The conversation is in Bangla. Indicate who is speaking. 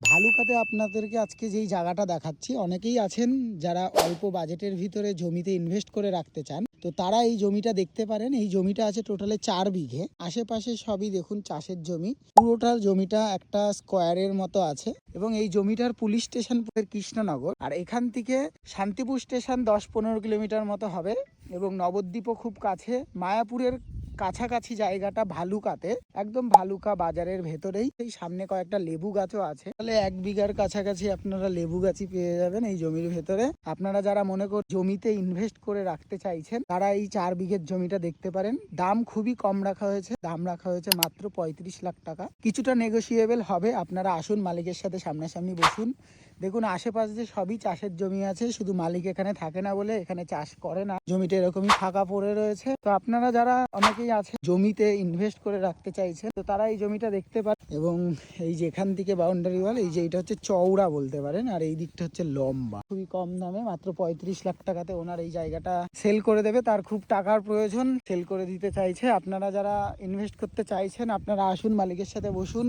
Speaker 1: ভালুকাতে আপনাদেরকে আজকে যেই জায়গাটা দেখাচ্ছি, অনেকেই আছেন যারা অল্প বাজেটের ভিতরে জমিতে ইনভেস্ট করে রাখতে চান। তো তারা এই জমিটা দেখতে পারেন, এই জমিটা আছে টোটালে চার বিঘে। আশেপাশে সবই দেখুন চাষের জমি। পুরোটা জমিটা একটা স্কোয়ারের মতো আছে এবং এই জমিটার পুলিশ স্টেশন কৃষ্ণনগর। আর এখান থেকে শান্তিপুর স্টেশন দশ পনেরো কিলোমিটার মতো হবে এবং নবদ্বীপও খুব কাছে। মায়াপুরের কাছাকাছি জায়গাটা ভালুকাতে, একদম ভালুকা বাজারের ভেতরেই। এই সামনে কয়েকটা লেবু গাছও আছে। তাহলে এক বিঘার কাছাকাছি আপনারা লেবু গাছই পেয়ে যাবেন এই জমির ভেতরে। আপনারা যারা মনে কর, জমিতে ইনভেস্ট করে রাখতে চাইছেন, তারা এই চার বিঘের জমিটা দেখতে পারেন। দাম খুবই কম রাখা হয়েছে। দাম রাখা হয়েছে মাত্র পঁয়ত্রিশ লাখ টাকা। কিছুটা নেগোসিয়েবল হবে। আপনারা আসুন মালিকের সাথে সামনাসামনি বসুন। দেখুন, আশেপাশে যে সবই চাষের জমি আছে, শুধু মালিক এখানে থাকে না বলে এখানে চাষ করে না। জমিটা এরকমই ফাঁকা পড়ে রয়েছে। তো আপনারা যারা অনেকেই আছে, জমিতে ইনভেস্ট করে রাখতে চাইছে তো তারা এই জমিটা দেখতে পারে, এবং এই যেখান থেকে বাউন্ডারি ওয়াল এই যে এটা হচ্ছে চওড়া বলতে পারেন, আর এই দিকটা হচ্ছে লম্বা। খুবই কম দামে, মাত্র পঁয়ত্রিশ লাখ টাকাতে ওনার এই জায়গাটা সেল করে দেবে, তার খুব টাকার প্রয়োজন। সেল করে দিতে চাইছে, আপনারা যারা ইনভেস্ট করতে চাইছেন, আপনারা আসুন মালিকের সাথে বসুন।